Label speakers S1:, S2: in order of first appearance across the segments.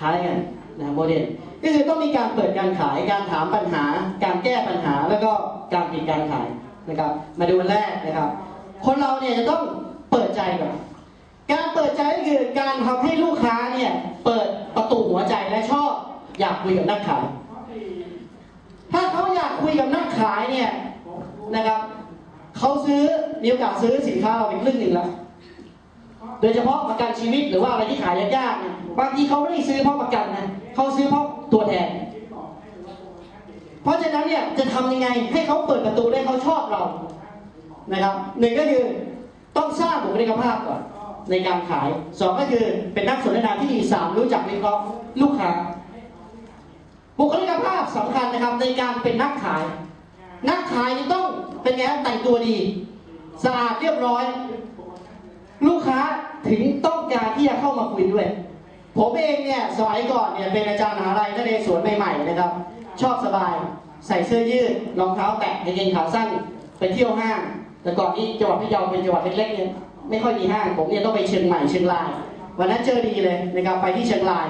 S1: คล้ายกันนะโมเดลก็คือต้องมีการเปิดการขาย การถามปัญหา การแก้ปัญหาแล้วก็การปิดการขายนะครับ มาดูอันแรกนะครับ คนเราเนี่ยจะต้องเปิดใจก่อนการเปิดใจก็คือการทำให้ลูกค้าเนี่ยเปิดประตูหัวใจและชอบอยากคุยกับนักขาย ถ้าเขาอยากคุยกับนักขายเนี่ยนะครับเขาซื้อมีโอกาสซื้อสินค้าเราเป็นครึ่งหนึ่งแล้ว โดยเฉพาะประกันชีวิตหรือว่าอะไรที่ขายยากๆเนี่ยบางทีเขาไม่ได้ซื้อเพราะประกันนะเขาซื้อเพราะตัวแทน เพราะฉะนั้นเนี่ยจะทำยังไงให้เขาเปิดประตูได้เขาชอบเรานะครับหนึ่งก็คือต้องสร้างบุคลิกภาพก่อนในการขายสองก็คือเป็นนักสนทนาที่ดีสามรู้จักวิเคราะห์ลูกค้า บุคลิกภาพสำคัญนะครับในการเป็นนักขาย นักขายต้องเป็นไงฮะแต่งตัวดีสะอาดเรียบร้อย ลูกค้าถึงต้องการที่จะเข้ามาคุยด้วย ผมเองเนี่ยสมัยก่อนเนี่ยเป็นอาจารย์มหาลัยนเรศวรใหม่ๆนะครับ ชอบสบายใส่เสื้อยืดรองเท้าแตะกางเกงขาสั้นไปเที่ยวห้าง แต่ก่อนนี้จังหวัดพะเยาเป็นจังหวัดเล็กๆเนี่ยไม่ค่อยมีห้างผมเนี่ยต้องไปเชียงใหม่เชียงราย วันนั้นเจอดีเลยนะครับไปที่เชียงราย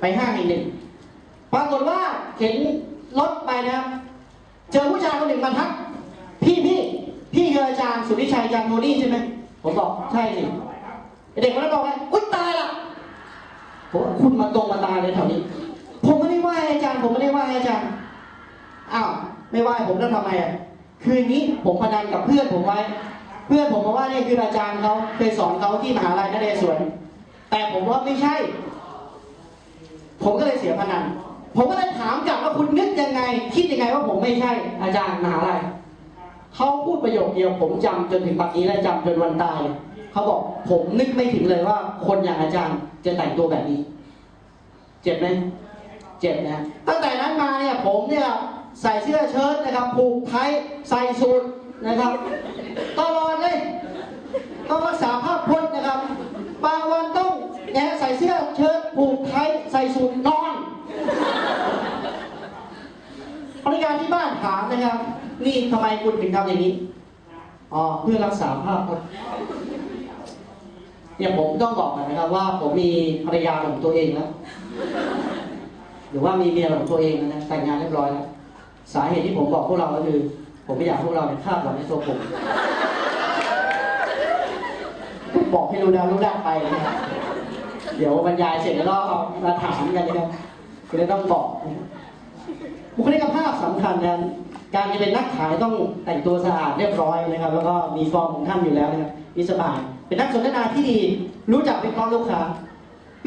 S1: ไปห้างแห่งหนึ่งปรากฏว่าเห็นรถไปนะครับ เจอผู้ชายคนหนึ่งมาทักพี่พี่พี่คืออาจารย์สุริชัยจันโทนี่ใช่ไหม ผมบอกใช่สิเด็กคนนั้นบอกว่าอุ้ยตายละผมว่าคุณมาตรงมาตายเลยแถวนี้ ผมไม่ได้ไหว้อาจารย์ ผมไม่ได้ไหว้อาจารย์ อ้าวไม่ไหว้ผมแล้วทำไมอะคืนนี้ผมพนันกับเพื่อนผมไว้ เพื่อนผมบอกว่านี่คืออาจารย์เขาเคยสอนเขาที่มหาลัยนเรศวรแต่ผมว่าไม่ใช่ ผมก็เลยเสียพนัน ผมก็เลยถามกลับว่าคุณนึกยังไง คิดยังไงว่าผมไม่ใช่ อาจารย์มหาลัย เขาพูดประโยคเดียวผมจำจนถึงปัจจุบันและจำจนวันตายเขาบอกผมนึกไม่ถึงเลยว่า คนอย่างอาจารย์จะแต่งตัวแบบนี้ เจ็บไหมเจ็บนะตั้งแต่นั้นมาเนี่ยผมเนี่ยใส่เสื้อเชิ้ตนะครับผูกไทยใส่สูทนะครับตลอดเลยต้องรักษาภาพพจน์นะครับบางวันต้องเนี่ยใส่เสื้อเชิ้ตผูกไทยใส่สูทนอน รรยาที่บ้านถามนะครับ นี่ทำไมคุณถึงทำอย่างนี้อ๋อเพื่อรักษาภาพเนี่ยผมต้องบอกก่อนนะครับ ว่าผมมีภรรยาของตัวเองแล้วหรือว่ามีเมียของตัวเองแล้วนะแต่งงานเรียบร้อยแล้วสาเหตุที่ผมบอกพวกเราก็คือ ผมไม่อยากพวกเราเนี่ยคาดหวังในตัวผมบอกให้รู้ดาวรู้ดักไปนะครับเดี๋ยวบรรยายเสร็จแล้วก็เอามาถามกันนะครับก็เลยต้องบอก บุคลิกภาพสำคัญนะการจะเป็นนักขายต้องแต่งตัวสะอาดเรียบร้อยนะครับ แล้วก็มีฟอร์มของท่านอยู่แล้วนะครับมีสบายเป็นนักสนทนาที่ดี รู้จักวิเคราะห์ลูกค้า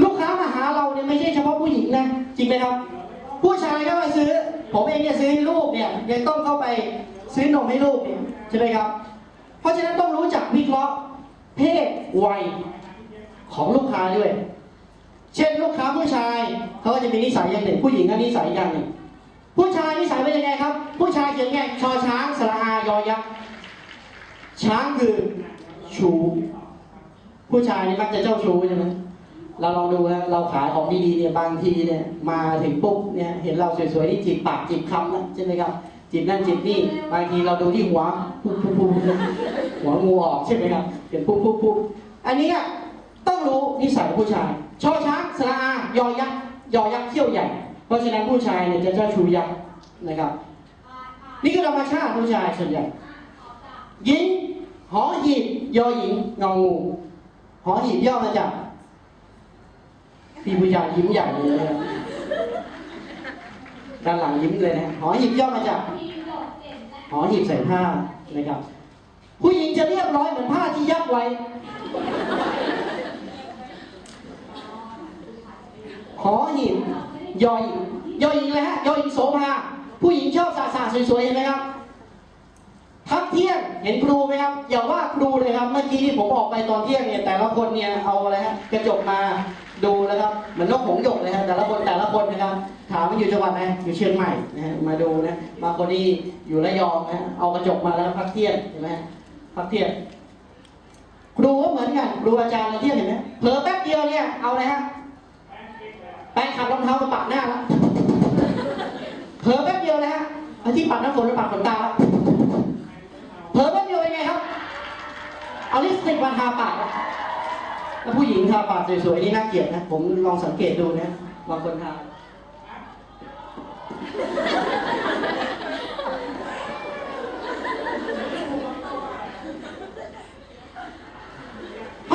S1: ลูกค้ามาหาเราเนี่ยไม่ใช่เฉพาะผู้หญิงนะจริงไหมครับ ผู้ชายก็มาซื้อ ผมเองเนี่ยซื้อให้ลูกเนี่ยยังต้องเข้าไปซื้อนมให้ลูกเนี่ยใช่ไหมครับ เพราะฉะนั้นต้องรู้จักวิเคราะห์เพศวัยของลูกค้าด้วย เช่นลูกค้าผู้ชายเขาก็จะมีนิสัยอย่างหนึ่งผู้หญิงก็นิสัยอย่างหนึ่ง ผู้ชายนิสัยเป็นยังไงครับ ผู้ชายเขียนไงชอช้างสระอายอยักษ์ช้างคือชูผู้ชายนี่มักจะเจ้าชู้ใช่ไหมเราลองดูนะเราขายของดีๆเนี่ยบางทีเนี่ยมาถึงปุ๊บเนี่ยเห็นเราสวยๆนี่จีบปากจีบคำนะใช่ไหมครับจีบนั่นจีบนี่บางทีเราดูที่หัวปุ๊บปุ๊บปุ๊บหัวงูออกใช่ไหมครับเห็นปุ๊บปุ๊บปุ๊บอันเนี้ยต้องรู้นิสัยผู้ชายชอช้างสระอายอยักษ์ยอยักษ์เขี้ยวใหญ่ ราะฉะนั้นผู้ชายเนี่ยจะเจ้าชู้ยักษ์นะครับ นี่คือธรรมชาติผู้ชายส่วนใหญ่หญิงหอหีบยอหญิงงองูหอหีบย่อมาจากพี่ผู้ชายยิ้มใหญ่เลยนะด้านหลังยิ้มเลยนะหอหีบย่อมาจากหอหีบใส่ผ้านะครับ ผู้หญิงจะเรียบร้อยเหมือนผ้าที่ยัดไว้หอหีบ ย่อหญิงยอหญิงเลยฮะย่อหญิงโสภาผู้หญิงชอบสาสาสวยๆเห็นไหมครับทักเที่ยงเห็นครูไหมครับอย่าว่าครูเลยครับ เมื่อกี้ที่ผมออกไปตอนเที่ยงเนี่ยแต่ละคนเนี่ยเอาอะไรฮะกระจกมาดูแล้วครับเหมือนนกหงส์หยกเลยฮะแต่ละคนแต่ละคนนะครับ ถามว่าอยู่จังหวัดไหนอยู่เชียงใหม่นะฮะมาดูนะบางคนนี่อยู่ระยองนะฮะเอากระจกมาแล้วพักเที่ยงเห็นไหมพักเที่ยงครูก็เหมือนกันครูอาจารย์เราเที่ยงเห็นไหมเผลอแป๊บเดียวเนี่ยเอาอะไรฮะ แปงขับรองเท้ามาปัดหน้าแล้วเผลอแป๊บเดียวนะฮะไอ้ที่ปัดน้ำฝนมาปัดขนตาแล้วเผลอแป๊บเดียวเป็นไงครับ เอาลิปสติกมาทาปากถ้าผู้หญิงทาปากสวยๆนี่น่าเกลียดนะ ผมลองสังเกตดูนะบางคนทาะ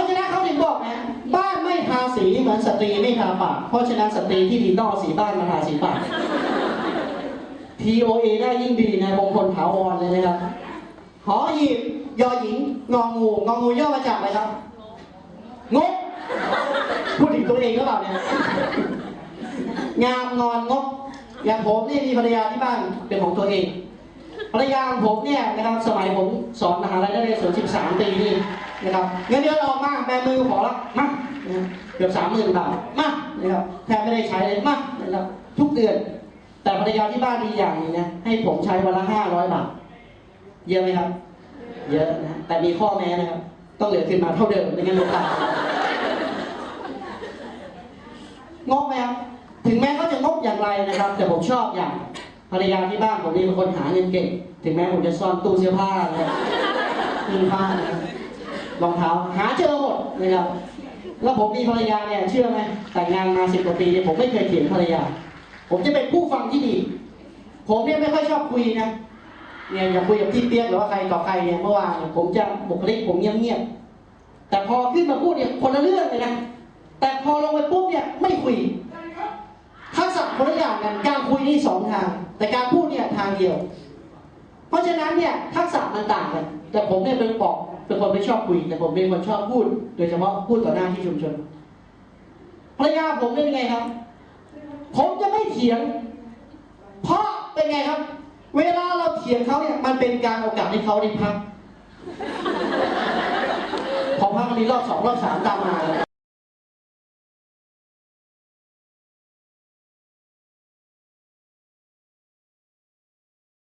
S1: ฉะนั้นเขาถึงบอกนะบ้านไม่ทาสีเหมือนส ตรีไม่ทาปาก เพราะฉะนั้นสตรีที่ดีต้องสีบ้านมาทาสีปาก TOA ได้ยิ่งดีนะมงคลถาวรเลยนะครับหอหีบยอหญิง งองู งองูย่อมาจากอะไรครับงกพูดถึงตัวเองหรือเปล่าเนี่ย งามงอนงก อย่างผมนี่มีภรรยาที่บ้านเป็นของตัวเอง ภรรยาของผมเนี่ยนะครับสมัยผมสอนมหาลัยนักเรียนส่วน13 ปีนี่นะครับเงินเดือนออกมาแบมือขอละมา นะเกือบสามหมื่นบาทมานะครับแทบไม่ได้ใช้เลยมานะครับทุกเดือน แต่ภรรยาที่บ้านดีอย่างนึงนะให้ผมใช้วันละห้าร้อยบาท เยอะไหมครับ เยอะนะแต่มีข้อแม้นะครับ ต้องเหลือขึ้นมาเท่าเดิมไม่งั้นลดตายงกไหมครับถึงแม้เขาจะงกอย่างไรนะครับ แต่ผมชอบอย่างภรรยาที่บ้านผมนี่เป็นคนหาเงินเก่ง ถึงแม้ผมจะซ่อนตู้เสื้อผ้านะครับมีผ้านะครับรองเท้าหาเจอหมดนะครับ แล้วผมมีภรรยาเนี่ยเชื่อไหมแต่งงานมาสิบกว่าปีเนี่ยผมไม่เคยเถียงภรรยา ผมจะเป็นผู้ฟังที่ดี ผมเนี่ยไม่ค่อยชอบคุยนะเนี่ยอย่าคุยกับพี่เปียหรือว่าใครต่อใครเนี่ยเมื่อวานเนี่ยผมจะบุคลิกผมเงียบๆแต่พอขึ้นมาพูดเนี่ยคนละเรื่องเลยนะแต่พอลงไปปุ๊บเนี่ยไม่คุยทักษะคนละอย่างกันการคุยนี่สองทาง แต่การพูดเนี่ยทางเดียว เพราะฉะนั้นเนี่ยทักษะมันต่างกันแต่ผมเนี่ยเป็นบอกเป็นคนไม่ชอบคุย แต่ผมเป็นคนชอบพูด โดยเฉพาะพูดต่อหน้าที่ชุมชนภรรยาผมเป็นไงครับ ผมจะไม่เถียง เพราะเป็นไงครับ เวลาเราเถียงเขาเนี่ยมันเป็นการโอกาสให้เขาได้พักพอพักกันนี้รอบสองรอบสามตามมาเลย